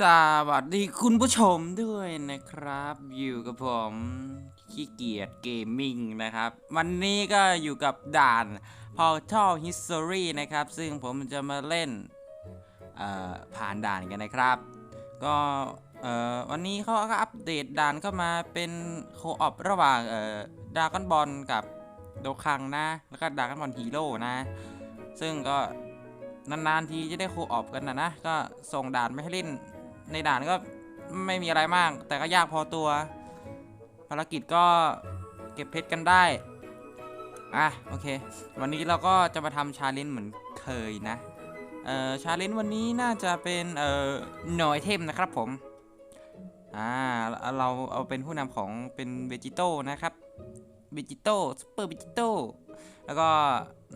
สวัสดีคุณผู้ชมด้วยนะครับ อยู่กับผมขี้เกียจเกมมิ่งนะครับ วันนี้ก็อยู่กับด่าน Portal History นะครับ ซึ่งผมจะมาเล่นผ่านด่านกันนะครับ ก็วันนี้เขาก็อัปเดตด่านเข้ามาเป็นโคออประหว่างดากอนบอลกับโดคังนะ แล้วก็ดากอนบอลฮีโร่นะ ซึ่งก็นานๆทีจะได้โคออปกันนะนะ ก็ส่งด่านไม่ให้เล่น ในด่านก็ไม่มีอะไรมาก แต่ก็ยากพอตัว ภารกิจก็เก็บเพชรกันได้ อะ โอเค วันนี้เราก็จะมาทำชาเลนจ์เหมือนเคยนะ เอ่อ ชาเลนจ์วันนี้น่าจะเป็น เอ่อ หน่อยเทมนะครับผม อ่า เราเอาเป็นผู้นำของเป็นเวจิโต้นะครับเวจิโต้ซูเปอร์เวจิโต้แล้วก็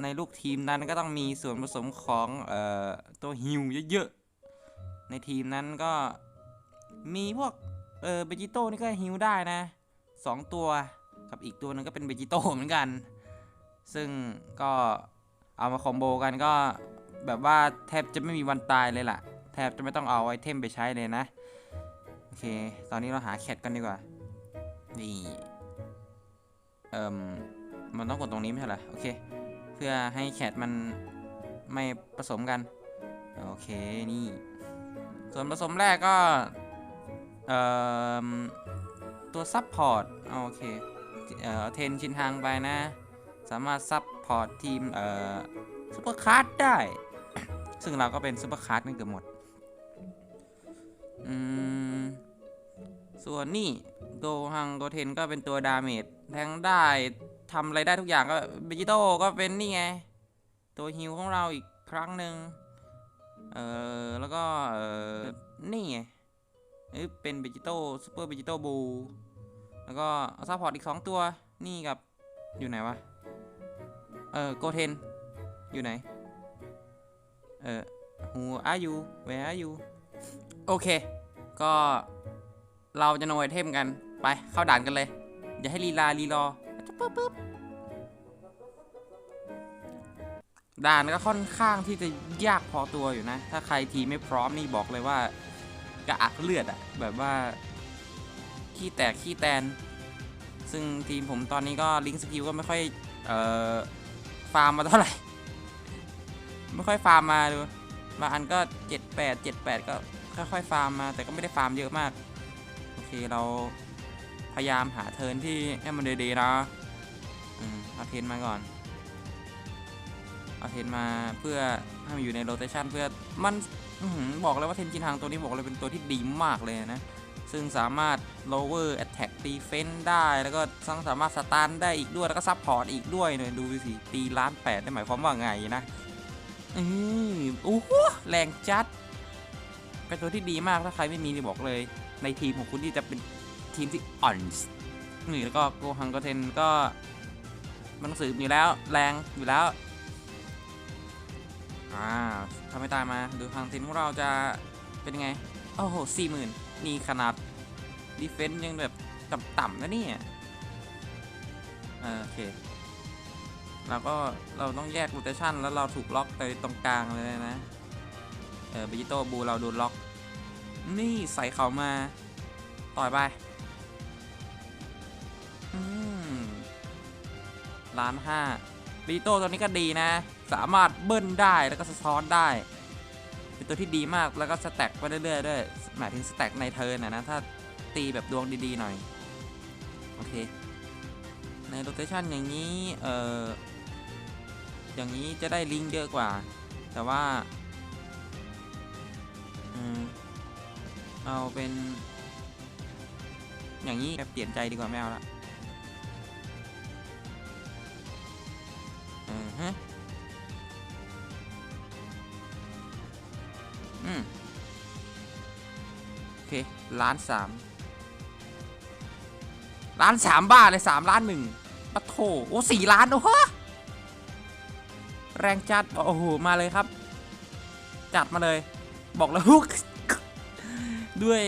ในลูกทีมนั้นก็ต้องมีส่วนผสมของ เอ่อ ตัวฮิวเยอะๆ ในทีมนั้นก็มีพวกเออเบจิโต้นี่ก็ฮิวได้นะสองตัวกับอีกตัวหนึงก็เป็นเบจิโต้เหมือนกัน ซึ่งก็เอามาคอมโบกันก็แบบว่าแทบจะไม่มีวันตายเลยล่ะ แทบจะไม่ต้องเอาไอเทมไปใช้เลยนะ โอเค ตอนนี้เราหาแคทกันดีกว่า นี่เอ่มมันต้องกดตรงนี้ไม่ใช่เหรอ โอเค เพื่อให้แคทมันไม่ผสมกัน โอเค นี่ ส่วนผสมแรกก็ เอ่อ ตัวซับพอร์ตโอเค เอ่อ เทนชินทางไปนะ สามารถซับพอร์ตทีม เอ่อซูเปอร์คาร์ดได้ ซึ่งเราก็เป็นซูเปอร์คาร์ดกันเกือบหมด อืม ส่วนนี่โกฮังโกเทนก็เป็นตัวดาเมจแทงได้ทำอะไรได้ทุกอย่างก็เบจิโต้ก็เป็นนี่ไง ตัวฮิวของเราอีกครั้งหนึ่งเออแล้วก็เออ นี่ไงเอ้ยเป็นเบจิโต้ซูเปอร์เบจิโต้บูแล้วก็เอาซัพพอร์ตอีก 2 ตัว นี่กับ อยู่ไหนวะ เออ โกเทน อยู่ไหน เออ who are you where are you โอเค ก็เราจะโนไอเทมกัน ไป เข้าด่านกันเลย อย่าให้ลีลาลีรอปึ๊บปึ๊บ ด่านก็ค่อนข้างที่จะยากพอตัวอยู่นะ ถ้าใครทีไม่พร้อมนี่บอกเลยว่ากระอักเลือดอะแบบว่า ขี้แตกขี้แตน ซึ่งทีมผมตอนนี้ก็ลิงก์สกิลก็ไม่ค่อย เอ่อ ฟาร์มมาเท่าไหร่ ไม่ค่อยฟาร์มมาดูบางอันก็ 7 8 7 8 ก็ค่อยๆฟาร์มมาแต่ก็ไม่ได้ฟาร์มเยอะมาก โอเคเราพยายามหาเทิร์นที่ให้มันดีๆนะ อืมเอาเทรนมาก่อน เอาเทนมาเพื่อให้มันอยู่ในโรเตชันเพื่อมันอบอกเลยว่าเทนจินทางตัวนี้บอกเลยเป็นตัวที่ดีมากเลยนะ ซึ่งสามารถ lower attack defense ได้แล้วก็ทั้งสามารถสตาร์ได้อีกด้วยแล้วก็ support อีกด้วยเนี่ยดูสิตีล้านแปดได้หมายความว่าไงนะอือโอ้โหแรงจัด เป็นตัวที่ดีมากถ้าใครไม่มีนี่บอกเลย ในทีมของคุณที่จะเป็นทีมที่อ่อนนี่แล้วก็โกฮังโกเทนก็มันสืบอยู่แล้วแรงอยู่แล้ว อ่าถ้าไม่ตายมา ดูทางทีมของเราจะเป็นยังไง โอ้โหสี่หมื่นนี่ขนาดดีเฟนซ์ยังแบบต่ำๆนะเนี่ยโอเคเราก็เราต้องแยกโรเตชันแล้วเราถูกล็อกไปตรงกลางเลยนะ เออบิจิโตบูเราโดนล็อก นี่ใส่เขามาต่อยไปล้านห้าบิจิโตตัวนี้ก็ดีนะสามารถเบิ้ลได้แล้วก็สะท้อนได้ เป็นตัวที่ดีมากแล้วก็สแต็กไปเรื่อยๆด้วยหมายถึงสแต็กในเทิร์นนะนะถ้าตีแบบดวงดีๆหน่อย โอเค ในโรเตชันอย่างนี้ เอ่อ อย่างนี้จะได้ลิงเยอะกว่า แต่ว่าเอาเป็น อย่างนี้เปลี่ยนใจดีกว่าไม่เอาละอือฮะ อืมโอเคล้านสามล้านสามบ้าเลยสามล้านหนึ่งปะโถโอ้สี่ล้านโอ้โหแรงจัด โอ้โห มาเลยครับ จัดมาเลย บอกแล้วฮุก ด้วย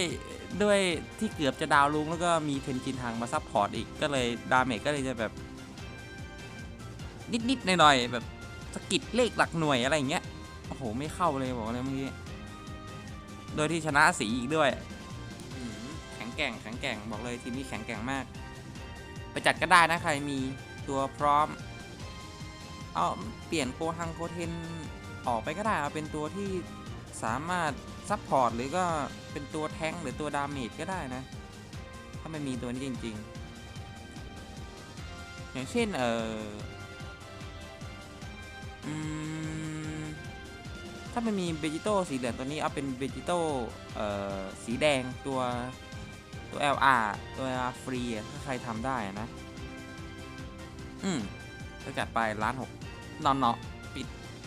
ด้วยที่เกือบจะดาวลุงแล้วก็มีเทนจินทางมาซับพอร์ตอีก ก็เลยดาเมจก็เลยจะแบบ นิดๆหน่อยๆ แบบสกิดเลขหลักหน่วยอะไรอย่างเงี้ย โอ้โห ไม่เข้าเลยบอกเลยเมื่อกี้ โดยที่ชนะสีอีกด้วยอืมแข็งแกร่งแข็งแกร่งบอกเลยทีมนี้แข็งแกร่งมาก ไปจัดก็ได้นะใครมีตัวพร้อม เอาเปลี่ยนโกฮังโกเทนออกไปก็ได้เอาเป็นตัวที่สามารถซัพพอร์ตหรือก็เป็นตัวแท้งค์หรือตัวดาเมจก็ได้นะ ถ้าไม่มีตัวนี้จริง ๆ อย่างเช่นเอออืม ถ้าไม่มีเบจิโต้สีเหลืองตัวนี้เอาเป็นเบจิโต้เอ่อสีแดงตัวตัว LR ตัว LR ฟรีถ้าใครทำได้นะ อืมก็จัดไปล้านหกนอนเนาะปิด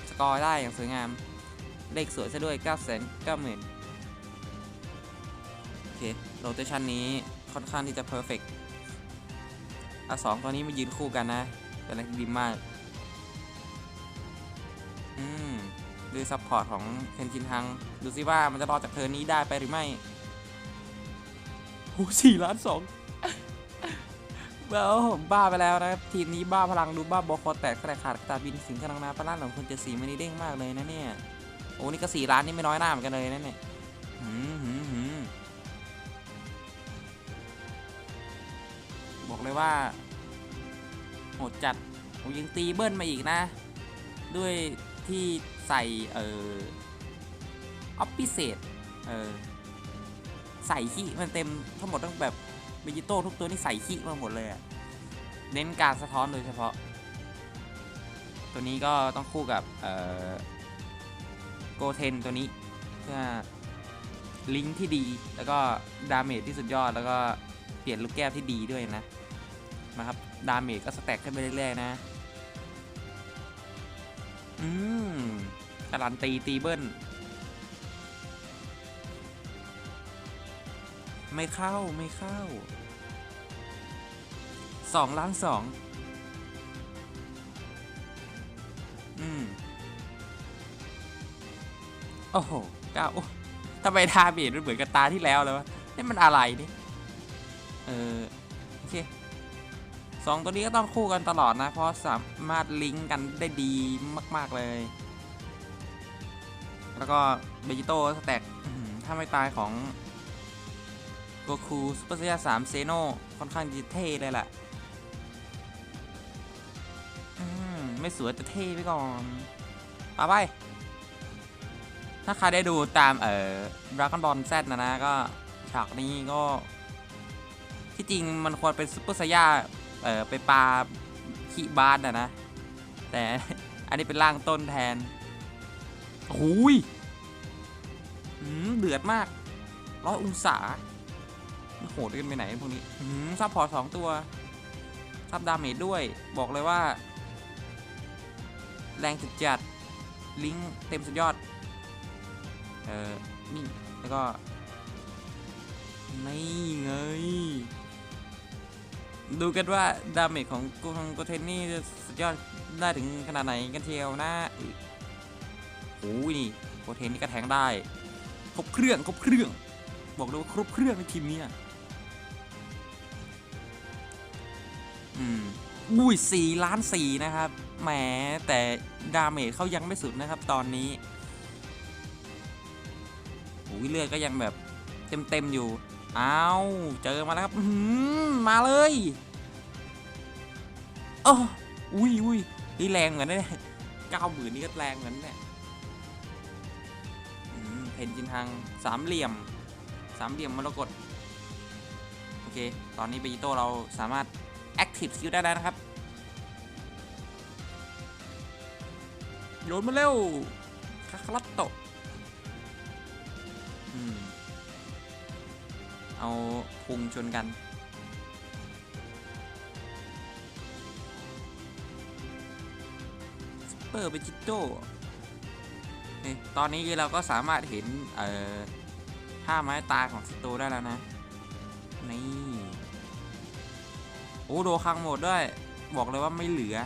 สกอร์ได้อย่างสวยงาม เลขสวยซะด้วย9 9 0 0 0 0โอเคโรเตชันนี้ค่อนข้างที่จะเพอร์เฟกต์อะสองตัวนี้มายืนคู่กันนะเป็นอะไรดีมาก อืม ด้วยซัพพอร์ตของเคนจินฮัง ดูสิว่ามันจะรอดจากเธอร์นนี้ได้ไปหรือไม่โอ้สี่ล้านสองเบ้าผมบ้าไปแล้วนะครับ ทีมนี้บ้าพลังดูบ้าบอคอแตกแตกขาดตาบินสิงห์ขนังนาปลาล่าของคนเจ็ดสีมันนี่เด้งมากเลยนะเนี่ย โอ้นี่ก็สี่ล้านนี่ไม่น้อยหน้าเหมือนกันเลยนะเนี่ยหืมหืมหืมบอกเลยว่าโหดจัดโอ้ยังตีเบิ้ลมาอีกนะ ด้วยที่ ใส่เอ่อออฟพิเศษเออใส่ขี้มันเต็มทั้งหมดตั้งแบบเบจิโต้ทุกตัวนี่ใส่ขี้มาหมดเลยอะเน้นการสะท้อนโดยเฉพาะ ตัวนี้ก็ต้องคู่กับเอ่อโกเทนตัวนี้เพื่อลิงก์ที่ดีแล้วก็ดาเมจที่สุดยอดแล้วก็เปลี่ยนลูกแก้วที่ดีด้วยนะนะครับดาเมจก็สแต็กขึ้นไปเรื่อยๆนะ อืม การันตีตีเบิ้ลไม่เข้าไม่เข้าสองล้านสองอืม โอ้โหเก้าทำไมทาเบดมันเหมือนกับตาที่แล้วเลยวะนี่มันอะไรนี่ เออ โอเคสองตัวนี้ก็ต้องคู่กันตลอดนะ เพราะสามารถลิงก์กันได้ดีมาก ๆ เลย แล้วก็เบจิโต้สแต็กถ้าไม่ตายของโกคูซูเปอร์เซียสามเซโนค่อนข้างจะเท่เลยแหละไม่สวยแต่เท่ไปก่อนไปไป ถ้าใครได้ดูตามเอ่อ Dragon Ball Z นะนะก็ฉากนี้ก็ ที่จริงมันควรเป็นซุปเปอร์ไซย่าเอ่อไปปลาขี้บาสนะนะ แต่อันนี้เป็นร่างต้นแทน โอ้ยเดือดมากร้อยองศาโหดกันไปไหนพวกนี้อืมซับพอสองตัวซับดาเมจด้วย บอกเลยว่า แรงจัดจัดๆลิงเต็มสุดยอด เออนี่ แล้วก็นี่ไงดูกันว่าดาเมจของกูของกูเทนนี่จะสุดยอดได้ถึงขนาดไหนกันเทียวนะ โอ้ยนี่โกเทนนี่ก็แทงได้ ครบเครื่องครบเครื่อง บอกเลยว่าครบเครื่องในทีมนี้อืมอุ้ยสี่ล้านสี่นะครับแหมแต่ดาเมจเขายังไม่สุดนะครับตอนนี้โอ้ยเลือดก็ยังแบบเต็มเต็มๆอยู่อ้าวเจอมาแล้วครับมาเลยโอ้อุ้ยอุ้ยนี่แรงเหมือนเนี่ยเก้าหมื่นนี่ก็แรงเหมือนเนี่ย เพนจินทางสามเหลี่ยมสามเหลี่ยมมรกตโอเค ตอนนี้เบจิโต้เราสามารถ Active Skill ได้แล้วนะครับ โยนมาเร็วคาคารัตโตะเอาพุงชนกัน สเปอร์เบจิโต้ ตอนนี้เราก็สามารถเห็นเอ่อท่าไม้ตายของสโตได้แล้วนะ นี่ โอ้โดคังหมดด้วย บอกเลยว่าไม่เหลือ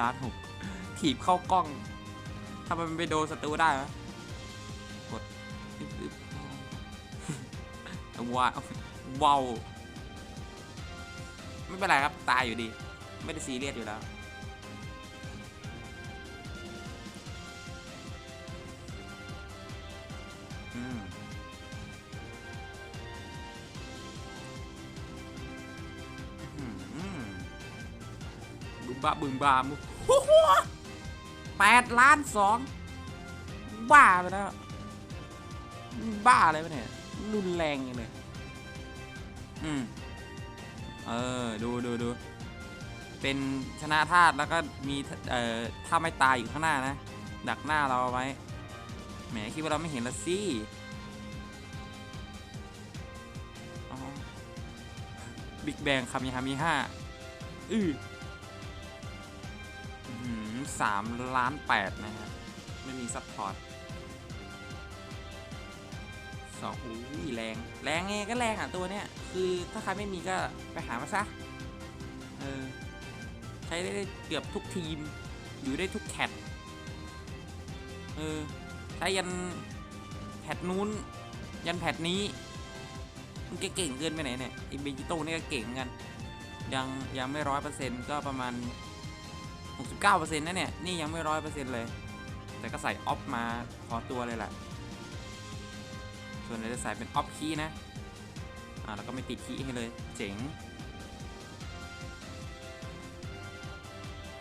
ล้านหกถีบเข้ากล้อง ถ้ามันไปโดนศัตรูได้ไหมกดว้าวว้าวไม่เป็นไรครับ ตายอยู่ดี ไม่ได้ซีเรียสอยู่แล้ว อืม บึงบาบึงบามุหัวแปดล้านสองบ้าไปแล้ว บ้าอะไรไปเนี่ยรุนแรงอย่างเลยอืม เออ ดูดูดู เป็นชนะธาตุแล้วก็มีเอ่อถ้าไม่ตายอยู่ข้างหน้านะ ดักหน้าเราเอาไว้ แหมคิดว่าเราไม่เห็นละสิบิ๊กแบงคามิฮามิห้าอือสามล้านแปดนะครับ ไม่มีซัพพอร์ตสองอุ้ยแรง แรงไงก็แรงอะตัวเนี้ย คือถ้าใครไม่มีก็ไปหามาซะ ช้ได้เกือบทุกทีม อยู่ได้ทุกแคทเออใช้ยันแพทนู้น ยันแพทนี้มันเก่งเกินไปไหนเนี่ยไอเบจิโต้นี่ก็เก่งเหมือนกัน ยังยังไม่ร้อยเปอร์เซ็นต์ก็ประมาณ 69%นะเนี่ย นี่ยังไม่ร้อยเปอร์เซ็นต์เลย แต่ก็ใส่ออฟมาพอตัวเลยแหละ ส่วนเราจะใส่เป็นออฟคีนะ อ่าแล้วก็ไม่ติดคีให้เลย เจ๋ง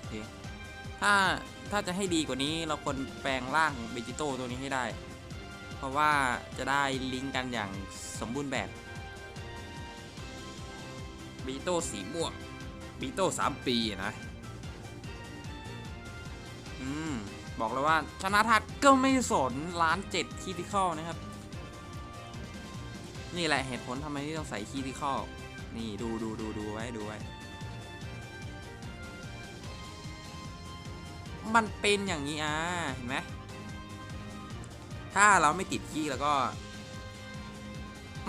เค ถ้าถ้าจะให้ดีกว่านี้เราควรแปลงร่างเบจิโต้ตัวนี้ให้ได้ เพราะว่าจะได้ลิงก์กันอย่างสมบูรณ์แบบเบจิโต้สีม่วงเบจิโต้สามปีนะ อืม บอกเลยว่าชนะทัดก็ไม่สนล้านเจ็ดคีติคอลนะครับ นี่แหละเหตุผลทำไมที่ต้องใส่คีติคอลนี่ดูดูดูดูไว้ดูไว้ มันเป็นอย่างนี้อะเห็นไหมถ้าเราไม่ติดขี้แล้วก็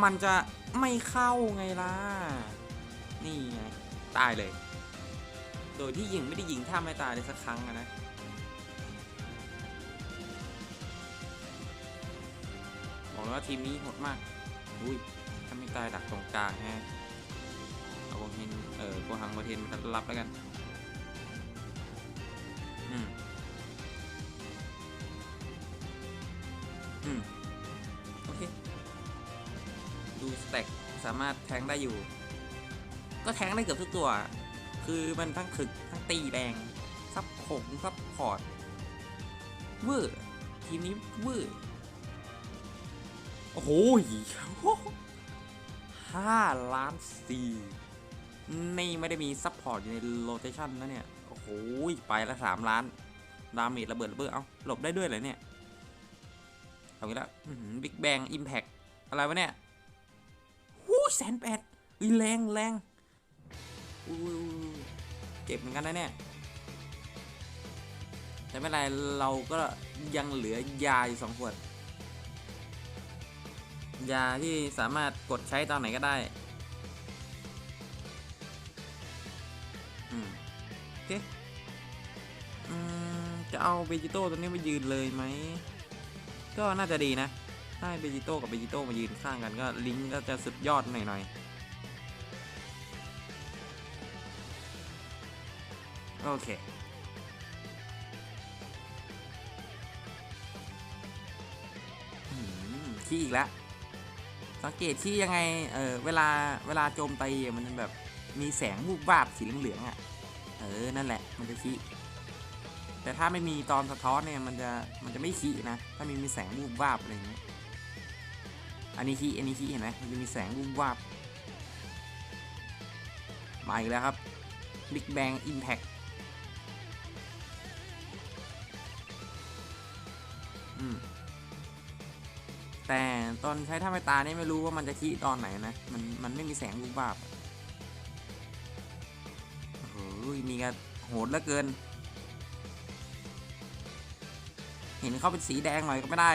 มันจะไม่เข้าไงล่ะ นี่ไงตายเลย โดยที่ยิงไม่ได้ยิงท่าไม่ตายเลยสักครั้งนะบอกเลยว่าทีมนี้โหดมาก อุ้ยถ้าไม่ตายดักตรงกลางฮะเอาโกเฮนเออโกหังโกเทนมารับแล้วกัน อืมอืมโอเค ดูสเต็กสามารถแทงได้อยู่ ก็แทงได้เกือบทุกตัว คือมันทั้งถึกทั้งตีแดงซับผงซับพอร์ตเวอร์ทีมนี้เวอร์โอ้โหห้าล้านสี่นี่ไม่ได้มีซับพอร์ตอยู่ในโรเตชันนะเนี่ย โอ้โหไปละสามล้าน ดาเมจระเบิดระเบิดเอ้าหลบได้ด้วยเหรอเนี่ยเอางี้ละบิ๊กแบงอิมแพกอะไรวะเนี่ยหูแสนแปดอุ้ยแรงแรงอุ้ยเจ็บเหมือนกันนะเนี่ยแต่ไม่เป็นไรเราก็ยังเหลือยาอยู่สองขวด ยาที่สามารถกดใช้ตอนไหนก็ได้อืมโอเค จะเอาเบจิโต้ตัวนี้มายืนเลยไหม ก็น่าจะดีนะถ้าเบจิโต้กับเบจิโต้มายืนข้างกันก็ลิงก์ก็จะสุดยอดหน่อยๆ โอเคอืมขี้อีกแล้วสังเกตที่ยังไง เออเวลาเวลาโจมตีมันแบบมีแสงวูบวาบสีเหลืองๆอะ เออ นั่นแหละ มันจะขี้ แต่ถ้าไม่มีตอนสะท้อนเนี่ยมันจะมันจะไม่ขี้นะ ถ้ามีมีแสงวูบวาบอะไรอย่างเงี้ยอันนี้ขี้อันนี้ขี้เห็นไหมมันจะมีแสงวูบวาบมาอีกแล้วครับ Big Bang Impact อืมแต่ตอนใช้ท่าไมตานี่ไม่รู้ว่ามันจะขี้ตอนไหนนะ มันมันไม่มีแสงวูบวาบโอ้โหมีกันโหดเหลือเกิน เห็นเขาเป็นสีแดงหน่อยก็ไม่ได้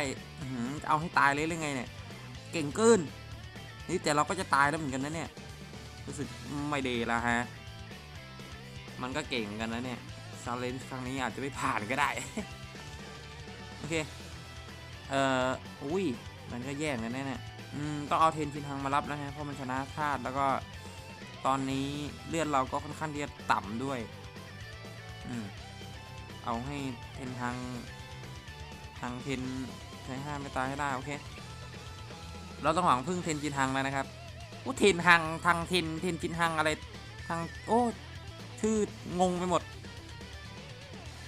จะเอาให้ตายเลยหรือไงเนี่ย เก่งเกินนี่แต่เราก็จะตายแล้วเหมือนกันนะเนี่ย รู้สึกไม่ดีแล้วฮะ มันก็เก่งกันนะเนี่ยซาเลนครั้งนี้อาจจะไม่ผ่านก็ได้ โอเค เอ่อ อุ้ย มันก็แย่งกันแน่เนี่ยอืมต้องเอาเทนชินทังมารับแล้วฮะ เพราะมันชนะธาตุแล้วก็ตอนนี้เลือดเราก็ค่อนข้างที่จะต่ำด้วย อืม เอาให้เทนทาง ทางเทนใช้ห้าไม่ตายให้ได้โอเค เราต้องหวังพึ่งเทนจินฮังแล้วนะครับโอ้เทนฮังทางเทนเทนจินฮังอะไรทางโอ้ชื่องงไปหมด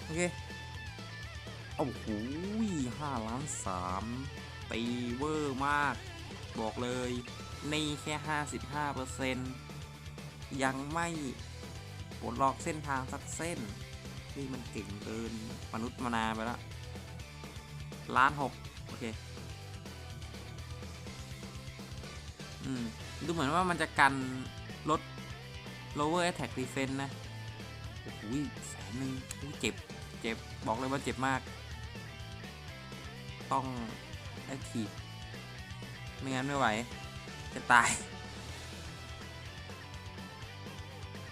โอเคโอ้โหห้าล้านสามตีเวอร์มาก บอกเลยนี่แค่ห้าสิบห้าเปอร์เซ็นยังไม่ปลดล็อกเส้นทางสักเส้นนี่มันเก่งเกินมนุษย์มนาไปแล้ว ล้านหกโอเค อืม ดูเหมือนว่ามันจะกันลด lower attack defense นะ โอ้โหแสนหนึ่งเจ็บ เจ็บ บอกเลยว่าเจ็บมาก ต้อง active ไม่งั้นไม่ไหว จะตาย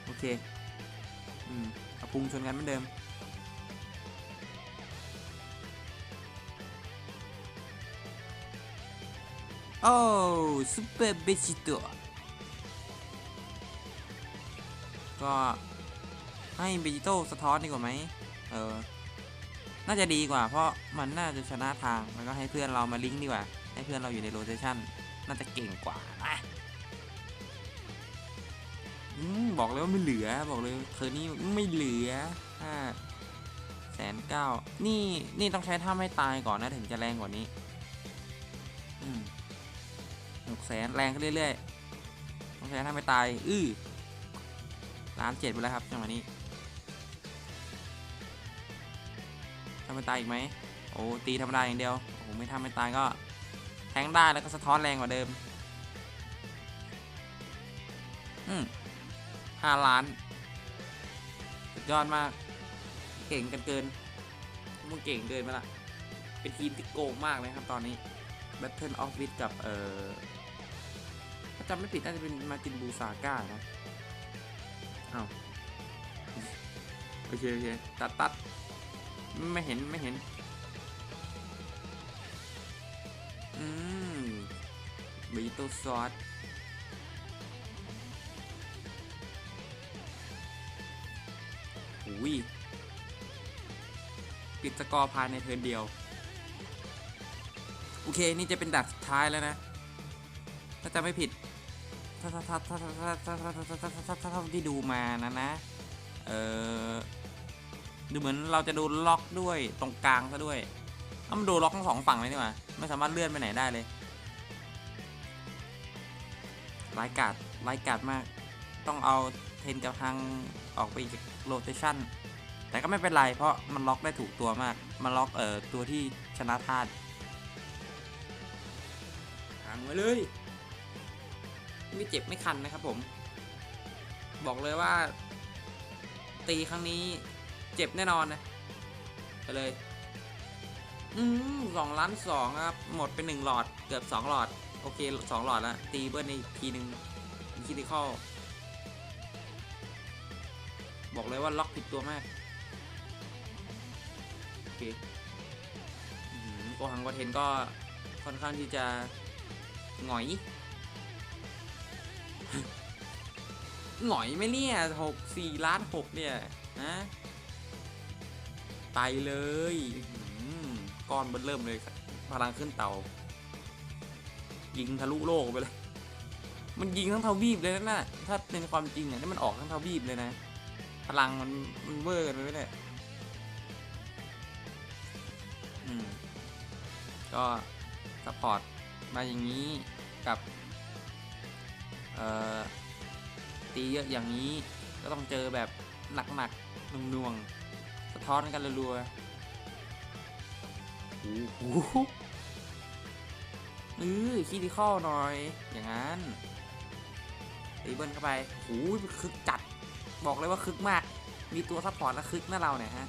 โอเค อืมเอาพุงชนกันเหมือนเดิม โอ้ซูเปอร์เบจิตก็ให้เบจิโตสะท้อนดีกว่าไหมเออ น่าจะดีกว่า เพราะมันน่าจะชนะทาง แล้วก็ให้เพื่อนเรามาลิงก์ดีกว่า ให้เพื่อนเราอยู่ในโรเทชันน่าจะเก่งกว่าอะอืมบอกเลยว่าไม่เหลือ บอกเลยเธอนี่ไม่เหลือห้าแสนเก้านี่ นี่ต้องใช้ท่าไม่ตายก่อนนะถึงจะแรงกว่านี้ หกแสนแรงขึ้นเรื่อยๆต้องใช้ถ้าไม่ตาย อื้อล้านเจ็ดไปแล้วครับจังหวะนี้ถ้าไม่ตายอีกไหมโอ้ตีธรรมดาอย่างเดียวโอ้ไม่ทำไม่ตายก็แทงได้แล้วก็สะท้อนแรงกว่าเดิมอืมห้าล้านสุดยอดมาก เก่งกันเกินมึงเก่งเกินไปละเป็นทีมที่โกงมากเลยครับตอนนี้ Battle of Wit กับเอ่อ จำไม่ผิดน่าจะเป็นมาจินบูซาก้านะอ้าวโอเคโอเคตัดตัดไม่เห็นไม่เห็น อืมบีโตซอสอุ้ยปิดสกอร์ภายในเทิร์นเดียว โอเค นี่จะเป็นดัดสุดท้ายแล้วนะ ถ้าจะไม่ผิด ถ้าถ้าถ้าถ้าถ้าถ้าถ้าถ้าถ้าถ้าถ้าถ้าถ้าที่ดูมานะนะ เออดูเหมือนเราจะโดนล็อกด้วยตรงกลางซะด้วยเอามันโดนล็อกทั้งสองฝั่งเลยนี่หว่าไม่สามารถเลื่อนไปไหนได้เลยไร้กาดไร้กาดมาก ต้องเอาเทนกับทางออกไปจากโรเตชันแต่ก็ไม่เป็นไรเพราะมันล็อกได้ถูกตัวมาก มันล็อกเอ่อตัวที่ชนะธาตุหางไว้เลย ไม่เจ็บไม่คันนะครับผม บอกเลยว่า ตีครั้งนี้เจ็บแน่นอนนะไปเลย อืมสองล้านสองครับ หมดไปหนึ่งหลอด เกือบสองหลอด โอเคสองหลอดแล้ว ตีเบิ้ลในทีหนึ่งคิติคอลบอกเลยว่าล็อกผิดตัวมาก โอเคอืมโกหังวาเทนก็ค่อนข้างที่จะหงอย หงอยไหมเนี่ยหกสี่ล้านหกเนี่ยฮะไปเลยก้อนเบิ้ลเริ่มเลยพลังขึ้นเตา ยิงทะลุโลกไปเลย มันยิงทั้งทวีปเลยนะน่ะถ้าเป็นความจริงอะนี่มันออกทั้งทวีปเลยนะ พลังมันมันเวอร์กันไปไหมเนี่ยก็ซัพพอร์ตมาอย่างนี้กับ เอ่อ ตีเยอะอย่างนี้ ก็ต้องเจอแบบหนักๆหน่งนวงสะท้อนกันรัวๆโอ้โหเออคีดีข้อหน่อย อย่างนั้นตีเบิ้ลเข้าไปโอ้โหคึกจัด บอกเลยว่าคึกมาก มีตัวซัพพอร์ตแล้วคึกนะเราเนี่ยฮะ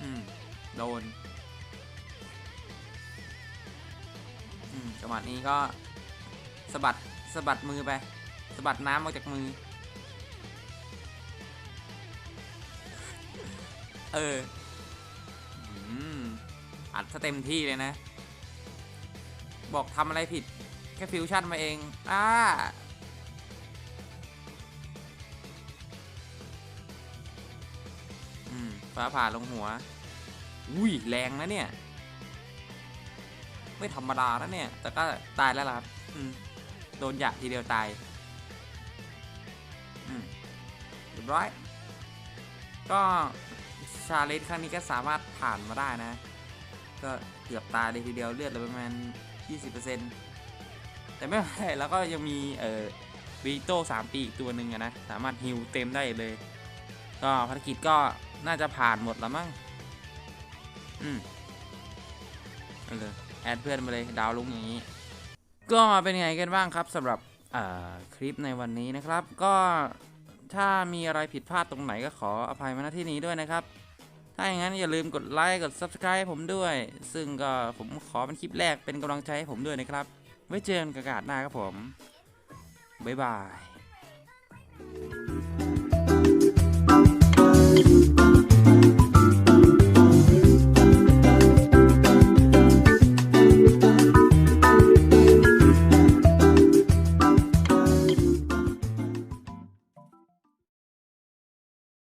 อืม โดน อืมจังหวะนี้ก็สะบัดสะบัดมือไป สะบัดน้ำออกจากมือ เอออืมอัดซะเต็มที่เลยนะ บอกทำอะไรผิด แค่ฟิวชั่นมาเอง อ้า อืม ฟ้าผ่าลงหัว อุ้ย แรงนะเนี่ย ไม่ธรรมดานะเนี่ย แต่ก็ตายแล้วล่ะครับ อืม โดนหยะทีเดียวตาย ยบร้อย ก็ชาเลนจ์ครั้งนี้ก็สามารถผ่านมาได้นะ ก็เกือบตายเลยทีเดียวเลือดเหลือประมาณ 20%แต่ไม่เป็นไรแล้วก็ยังมีเอ่อวีโต้สามปีอีกตัวหนึ่งนะ สามารถฮิวเต็มได้เลย ก็ภารกิจก็น่าจะผ่านหมดแล้วมั้งอืมเอาเลยแอดเพื่อนมาเลยดาวลุงอย่างนี้ ก็เป็นไงกันบ้างครับสำหรับเอ่อคลิปในวันนี้นะครับ ก็ ถ้ามีอะไรผิดพลาดตรงไหนก็ขออภัยมาณที่นี้ด้วยนะครับ ถ้าอย่างนั้นอย่าลืมกดไลค์กด Subscribe ให้ผมด้วย ซึ่งก็ผมขอเป็นคลิปแรกเป็นกำลังใจให้ผมด้วยนะครับ ไว้เจอกันกบอากาศหน้าครับผม บ๊ายบาย